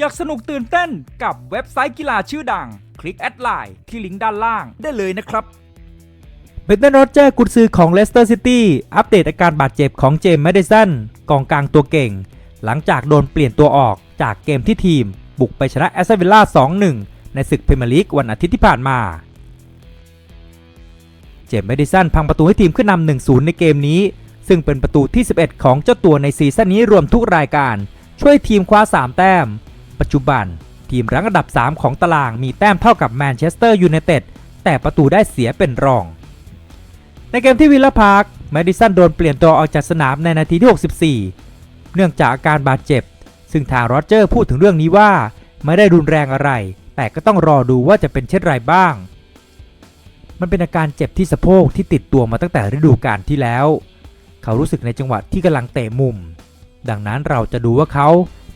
อยากสนุกตื่นเต้นกับเว็บไซต์กีฬาชื่อดัง คลิกแอดไลน์ที่ลิงก์ด้านล่างได้เลยนะครับเบนเทนโรเจอร์กุนซือของเลสเตอร์ซิตี้อัปเดตอาการบาดเจ็บของเจมส์แมดิสันกองกลางตัวเก่ง หลังจากโดนเปลี่ยนตัวออกจากเกมที่ทีม บุกไปชนะแอสตันวิลล่า 2-1 ในศึกพรีเมียร์ลีกวันอาทิตย์ที่ผ่านมา เจมส์แมดิสันพังประตูให้ทีมขึ้นนำ1-0 ในเกมนี้ ซึ่งเป็นประตูที่ 11 ของเจ้าตัวในซีซั่นนี้รวมทุกรายการ ช่วยทีมคว้า 3 แต้ม ปัจจุบัน ทีมรั้งอันดับ 3 ของตารางมีแต้มเท่ากับแมนเชสเตอร์ยูไนเต็ดแต่ประตูได้เสียเป็นรอง ในเกมที่วิลล่าพาร์คแมดิสันโดนเปลี่ยนตัวออกจากสนามในนาทีที่ 64 เนื่องจากอาการบาดเจ็บ ซึ่งทางโรเจอร์พูดถึงเรื่องนี้ว่าไม่ได้รุนแรงอะไร แต่ก็ต้องรอดูว่าจะเป็นเช่นไรบ้าง มันเป็นอาการเจ็บที่สะโพกที่ติดตัวมาตั้งแต่ฤดูกาลที่แล้ว เขารู้สึกในจังหวะที่กำลังเตะมุม ดังนั้นเราจะดูว่าเขา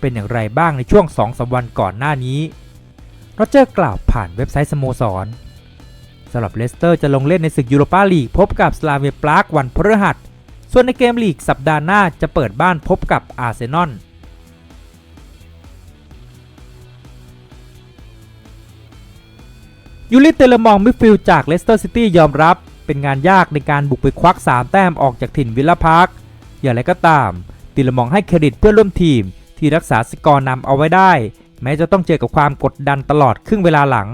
เป็นอย่างไรบ้างในช่วง2อสวันก่อนหน้านี้โรเจอร์กล่าวผ่านเว็บไซต์สโมสรสำหรับเลสเตอร์จะลงเล่นในศึกยูโรปาลีกพบกับสลาเวียปรากวันพฤหัส ส่วนในเกมลีกสัปดาห์หน้าจะเปิดบ้านพบกับอาร์เซนอลยูริเตเลมองมิดฟิลจากเลสเตอร์ซิตี้ยอมรับ เป็นงานยากในการบุกไปควัก 3 แต้มออกจากถิ่นวิลล่าพาร์คอย่างไรก็ตามติลมองให้เครดิตเพื่อนร่วมทีม ที่รักษาสกอร์นำเอาไว้ได้ แม้จะต้องเจอกับความกดดันตลอดครึ่งเวลาหลัง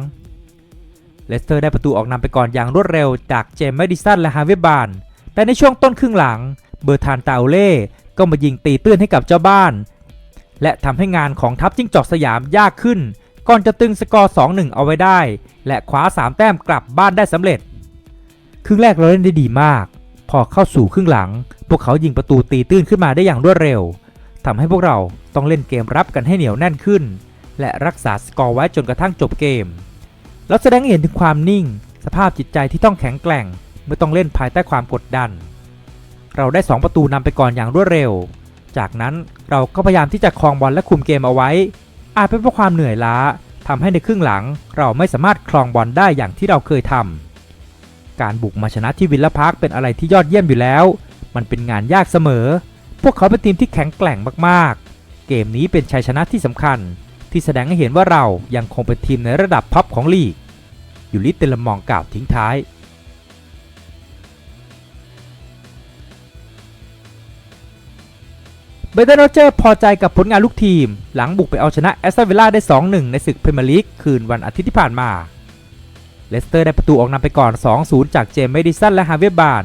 เลสเตอร์ได้ประตูออกนำไปก่อนอย่างรวดเร็วจากเจมส์แมดิสันและฮาเวบาน แต่ในช่วงต้นครึ่งหลัง เบอร์ทานตาโอเล่ก็มายิงตีตื้นให้กับเจ้าบ้าน และทำให้งานของทัพจิ้งจอกสยามยากขึ้น ก่อนจะตึงสกอร์ 2-1 เอาไว้ได้ และคว้า 3 แต้มกลับบ้านได้สำเร็จ ครึ่งแรกเราเล่นได้ดีมาก พอเข้าสู่ครึ่งหลัง พวกเขายิงประตูตีตื้นขึ้นมาได้อย่างรวดเร็ว ทำให้พวกเราต้องเล่นเกมรับกันให้เหนียวแน่นขึ้น และรักษาสกอร์ไว้จนกระทั่งจบเกม แล้วแสดงให้เห็นถึงความนิ่ง สภาพจิตใจที่ต้องแข็งแกร่ง เมื่อต้องเล่นภายใต้ความกดดัน เราได้ 2 ประตูนำไปก่อนอย่างรวดเร็ว จากนั้นเราก็พยายามที่จะครองบอลและคุมเกมเอาไว้ อาจเป็นเพราะความเหนื่อยล้าทำให้ในครึ่งหลังเราไม่สามารถครองบอลได้อย่างที่เราเคยทำการบุกมาชนะที่วิลล่าพาร์คเป็นอะไรที่ยอดเยี่ยมอยู่แล้ว มันเป็นงานยากเสมอ วกเขาเป็นทีมที่แข็งแกร่งมากๆ เกมนี้เป็นชัยชนะที่สำคัญ ที่แสดงให้เห็นว่าเรายังคงเป็นทีมในระดับท็อปของลีก ยูริเตลมองกล่าวทิ้งท้ายเบเดนโรเจอร์พอใจกับผลงานลูกทีม หลังบุกไปเอาชนะแอสตันวิลล่าได้ 2-1 ในศึกพรีเมียร์ลีกคืนวันอาทิตย์ที่ผ่านมา เลสเตอร์ได้ประตูออกนำไปก่อน 2-0 จากเจมส์เมดิสันและฮาเวียบาน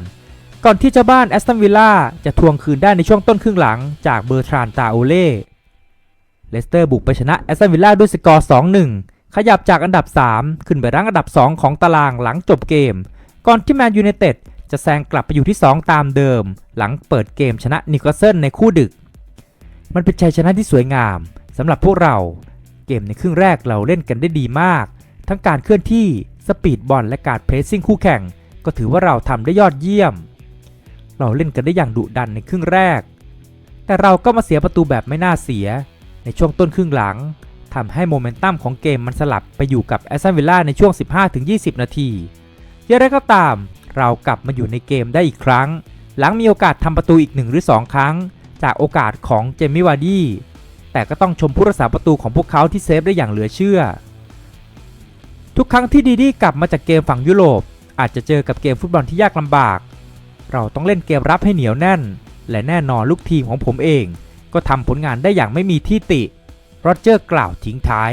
ก่อนที่เจ้าบ้านแอสตันวิลล่าจะทวงคืนได้ในช่วงต้นครึ่งหลังจากเบอร์ทรานตาโอเล่เลสเตอร์บุกไปชนะแอสตันวิลล่าด้วยสกอร์ 2-1 ขยับจากอันดับ 3 ขึ้นไปรั้งอันดับ 2 ของตารางหลังจบเกม ก่อนที่แมนยูไนเต็ดจะแซงกลับไปอยู่ที่ 2 ตามเดิม หลังเปิดเกมชนะนิวคาสเซิลในคู่ดึก มันเป็นชัยชนะที่สวยงามสำหรับพวกเรา เกมในครึ่งแรกเราเล่นกันได้ดีมาก ทั้งการเคลื่อนที่สปีดบอลและการเพรสซิ่งคู่แข่ง ก็ถือว่าเราทำได้ยอดเยี่ยม เราเล่นกันได้อย่างดุดันในครึ่งแรก แต่เราก็มาเสียประตูแบบไม่น่าเสีย ในช่วงต้นครึ่งหลังทำให้โมเมนตัมของเกมมันสลับไปอยู่กับแอสตันวิลล่าในช่วง 15-20 นาทีอย่างไรก็ตาม เรากลับมาอยู่ในเกมได้อีกครั้ง หลังมีโอกาสทำประตูอีกหนึ่งหรือ 2 ครั้ง จากโอกาสของเจมี่วาร์ดี้แต่ก็ต้องชมผู้รักษาประตูของพวกเขาที่เซฟได้อย่างเหลือเชื่อ ทุกครั้งที่ดีดีกลับมาจากเกมฝั่งยุโรป อาจจะเจอกับเกมฟุตบอลที่ยากลำบาก เราต้องเล่นเกมรับให้เหนียวแน่น และแน่นอนลูกทีมของผมเอง ก็ทำผลงานได้อย่างไม่มีที่ติโรเจอร์กล่าวทิ้งท้าย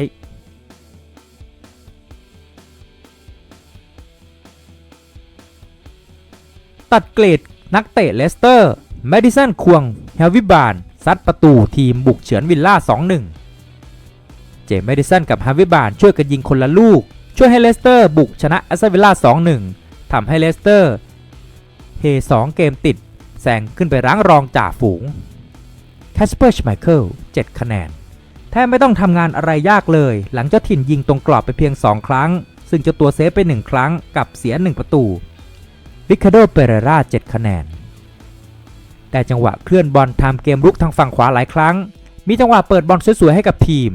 ตัดเกรดนักเตะเลสเตอร์แมดิสันควงเฮลวิบานซัดประตูทีมบุกเฉือนวิลล่า 2-1 เจมส์แมดิสันกับเฮาวิบานช่วยกันยิงคนละลูก ช่วยให้เลสเตอร์บุกชนะแอสตันวิลล่า 2-1ทำให้เลสเตอร์ เฮ2เกมติดแซงขึ้นไปรั้งรองจ่าฝูงแคสเปอร์ชไมเคิล7คะแนน แทบไม่ต้องทำงานอะไรยากเลย หลังเจ้าถิ่นยิงตรงกรอบไปเพียง 2 ครั้ง ซึ่งเจ้าตัวเซฟไป 1 ครั้งกับเสีย 1 ประตูริคาโดเปเรรา7คะแนน แต่จังหวะเคลื่อนบอลทำเกมรุกทางฝั่งขวาหลายครั้ง มีจังหวะเปิดบอลสวยๆให้กับทีม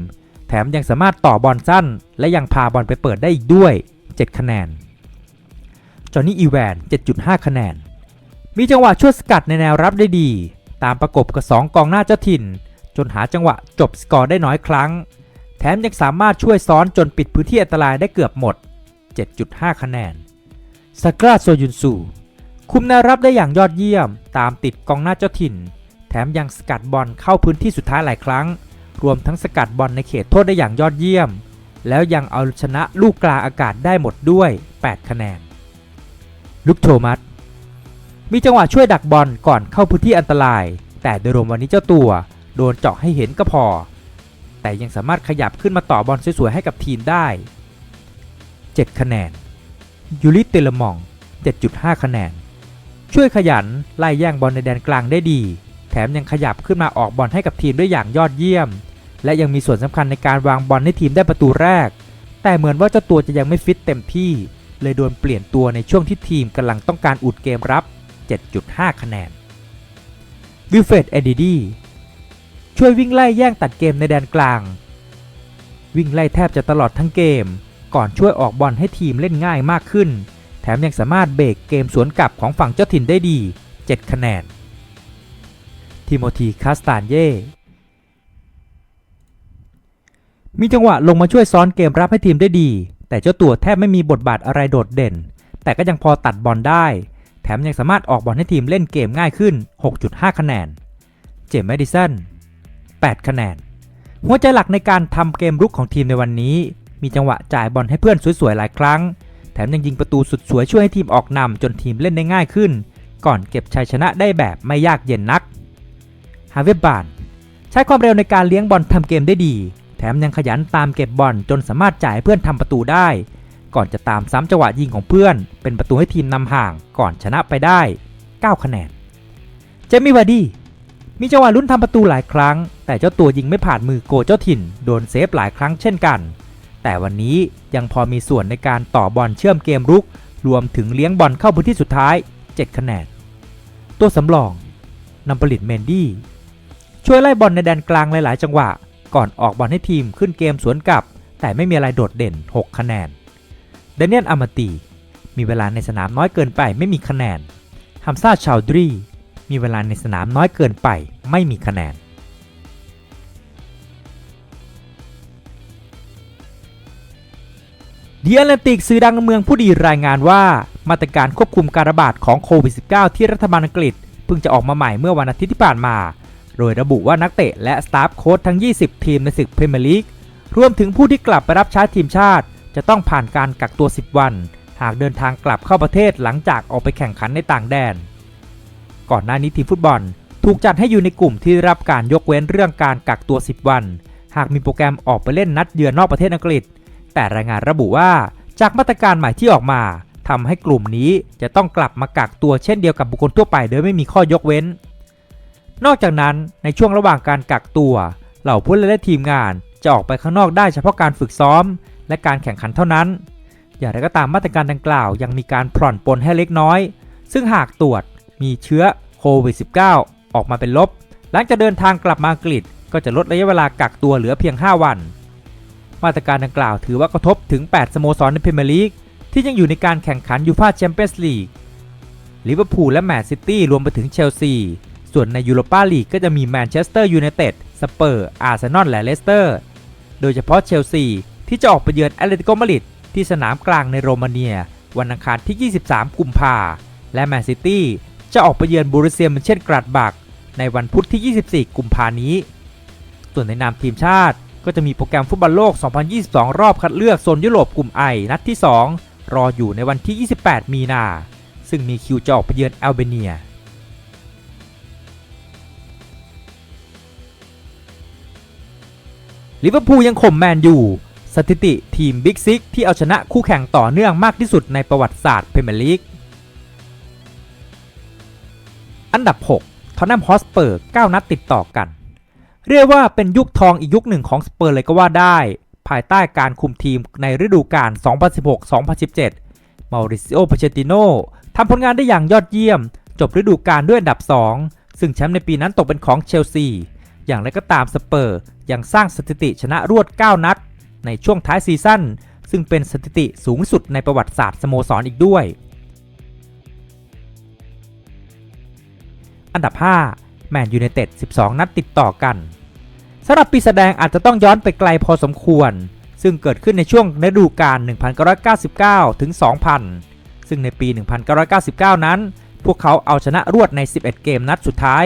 แถมยังสามารถต่อบอลสั้น และยังพาบอลไปเปิดได้อีกด้วย 7 คะแนนจอห์นนี่อีแวน7.5 คะแนน มีจังหวะช่วยสกัดในแนวรับได้ดี ตามประกบกับ 2 กองหน้าเจ้าถิ่น จนหาจังหวะจบสกอร์ได้น้อยครั้ง แถมยังสามารถช่วยซ้อนจนปิดพื้นที่อันตรายได้เกือบหมด 7.5 คะแนนสกราโซยุนซูคุมแนวรับได้อย่างยอดเยี่ยม ตามติดกองหน้าเจ้าถิ่น แถมยังสกัดบอลเข้าพื้นที่สุดท้ายหลายครั้ง รวมทั้งสกัดบอลในเขตโทษได้อย่างยอดเยี่ยม แล้วยังเอาชนะลูกกลางอากาศได้หมดด้วย 8 คะแนน ลุกโทมัส มีจังหวะช่วยดักบอลก่อนเข้าพื้นที่อันตราย แต่โดยรวมวันนี้เจ้าตัว โดนเจาะให้เห็นก็พอ แต่ยังสามารถขยับขึ้นมาต่อบอลสวยๆให้กับทีมได้ 7 คะแนน ยูริเตลมอง 7.5 คะแนน ช่วยขยันไล่แย่งบอลในแดนกลางได้ดี แถมยังขยับขึ้นมาออกบอลให้กับทีมได้อย่างยอดเยี่ยม และยังมีส่วนสำคัญในการวางบอลให้ทีมได้ประตูแรก แต่เหมือนว่าเจ้าตัวจะยังไม่ฟิตเต็มที่ เลยโดนเปลี่ยนตัวในช่วงที่ทีมกำลังต้องการอุดเกมรับ 7.5 คะแนน วิลเฟรดเอดีดีช่วยวิ่งไล่แย่งตัดเกมในแดนกลาง วิ่งไล่แทบจะตลอดทั้งเกม ก่อนช่วยออกบอลให้ทีมเล่นง่ายมากขึ้น แถมยังสามารถเบรกเกมสวนกลับของฝั่งเจ้าถิ่นได้ดี 7 คะแนน ทิโมธีคาสตานเย่มีจังหวะลงมาช่วยซ้อนเกมรับให้ทีมได้ดี แต่เจ้าตัวแทบไม่มีบทบาทอะไรโดดเด่น แต่ก็ยังพอตัดบอลได้ แถมยังสามารถออกบอลให้ทีมเล่นเกมง่ายขึ้น 6.5 คะแนน เจมส์แมดิสัน 8 คะแนน หัวใจหลักในการทำเกมรุกของทีมในวันนี้ มีจังหวะจ่ายบอลให้เพื่อนสวยๆ หลายครั้ง แถมยังยิงประตูสุดสวยช่วยให้ทีมออกนำจนทีมเล่นได้ง่ายขึ้น ก่อนเก็บชัยชนะได้แบบไม่ยากเย็นนัก ฮาเวบาน ใช้ความเร็วในการเลี้ยงบอลทำเกมได้ดี แถมยังขยันตามเก็บบอลจนสามารถจ่ายเพื่อนทำประตูได้ ก่อนจะตามซ้ำจังหวะยิงของเพื่อน เป็นประตูให้ทีมนำห่างก่อนชนะไปได้ 9 คะแนน เจมี่วาร์ดี้มีจังหวะลุ้นทำประตูหลายครั้ง แต่เจ้าตัวยิงไม่ผ่านมือโกเจ้าถิ่น โดนเซฟหลายครั้งเช่นกัน แต่วันนี้ยังพอมีส่วนในการต่อบอลเชื่อมเกมรุก รวมถึงเลี้ยงบอลเข้าพื้นที่สุดท้าย 7 คะแนน ตัวสำรองนำผลิตเมนดี้ช่วยไล่บอลในแดนกลางหลาย ๆ จังหวะ ก่อนออกบอลให้ทีมขึ้นเกมสวนกลับ แต่ไม่มีอะไรโดดเด่น 6 คะแนน เดนเนียลอามาตี มีเวลาในสนามน้อยเกินไปไม่มีคะแนนฮัมซาชาวดรี มีเวลาในสนามน้อยเกินไปไม่มีคะแนน เดีแอตแลนติกสื่อดังเมืองผู้ดีรายงานว่า มาตรการควบคุมการระบาดของโควิด -19 ที่รัฐบาลอังกฤษเพิ่งจะออกมาใหม่เมื่อวันอาทิตย์ที่ผ่านมา โดยระบุว่านักเตะและสตาฟโค้ชทั้ง 20 ทีมในศึกพรีเมียร์ลีก รวมถึงผู้ที่กลับไปรับใช้ทีมชาติ จะต้องผ่านการกักตัว 10 วัน หากเดินทางกลับเข้าประเทศหลังจากออกไปแข่งขันในต่างแดน ก่อนหน้านี้ทีมฟุตบอล ถูกจัดให้อยู่ในกลุ่มที่รับการยกเว้นเรื่องการกักตัว 10 วัน หากมีโปรแกรมออกไปเล่นนัดเยือนนอกประเทศอังกฤษ แต่รายงานระบุว่าจากมาตรการใหม่ที่ออกมาทำให้กลุ่มนี้จะต้องกลับมากักตัวเช่นเดียวกับบุคคลทั่วไปโดยไม่มีข้อยกเว้น นอกจากนั้นในช่วงระหว่างการกักตัว เหล่าผู้เล่นและทีมงานจะออกไปข้างนอกได้เฉพาะการฝึกซ้อม และการแข่งขันเท่านั้น อย่างไรก็ตามมาตรการดังกล่าวยังมีการผ่อนปลนให้เล็กน้อย ซึ่งหากตรวจมีเชื้อโควิด -19 ออกมาเป็นลบ หลังจากเดินทางกลับมาอังกฤษ ก็จะลดระยะเวลากักตัวเหลือเพียง 5 วัน มาตรการดังกล่าวถือว่ากระทบถึง 8 สโมสรในพรีเมียร์ลีกที่ยังอยู่ในการแข่งขันยูฟ่าแชมเปี้ยนส์ลีกลิเวอร์พูลและแมนซิตี้รวมไปถึงเชลซี ส่วนในยูโรปาลีกก็จะมีแมนเชสเตอร์ยูไนเต็ด สเปอร์ อาร์เซนอล และเลสเตอร์ โดยเฉพาะเชลซี ที่จะออกไปเยือนแอตเลติโกมาดริดที่สนามกลางในโรมาเนีย วันอังคารที่ 23 กุมภาและแมนซิตี้จะออกไปเยือนบูรุเซียมนเช่นกราดบักในวันพุธที่ 24 กุมภานี้ ส่วนในนามทีมชาติก็จะมีโปรแกรมฟุตบอลโลก 2022 รอบคัดเลือกโซนยุโรปกลุ่มไอนัดที่ 2 รออยู่ในวันที่ 28 มีนา ซึ่งมีคิวจะออกไปเยือนแอลเบเนียลิเวอร์พูลยังข่มแมนอยู่ สถิติทีมบิ๊กซิกที่เอาชนะคู่แข่งต่อเนื่องมากที่สุดในประวัติศาสตร์พรีเมียร์ลีก อันดับ 6 ทอนแนมฮอสเปอร์ 9 นัดติดต่อกัน เรียกว่าเป็นยุคทองอีกยุคหนึ่งของสเปอร์เลยก็ว่าได้ ภายใต้การคุมทีมในฤดูกาล 2016-2017 มาริซิโอ ปาเชติโนทำผลงานได้อย่างยอดเยี่ยม จบฤดูกาลด้วยอันดับ 2 ซึ่งแชมป์ในปีนั้นตกเป็นของเชลซี อย่างไรก็ตามสเปอร์ยังสร้างสถิติชนะรวด 9 นัด ในช่วงท้ายซีซั่นซึ่งเป็นสถิติสูงสุดในประวัติศาสตร์สโมสรอีกด้วย อันดับ 5 แมนยูไนเต็ด 12 นัดติดต่อกันสำหรับปีแสดงอาจจะต้องย้อนไปไกลพอสมควร ซึ่งเกิดขึ้นในช่วงฤดูกาล 1999 ถึง 2000 ซึ่งในปี 1999 นั้น พวกเขาเอาชนะรวดใน 11 เกมนัดสุดท้าย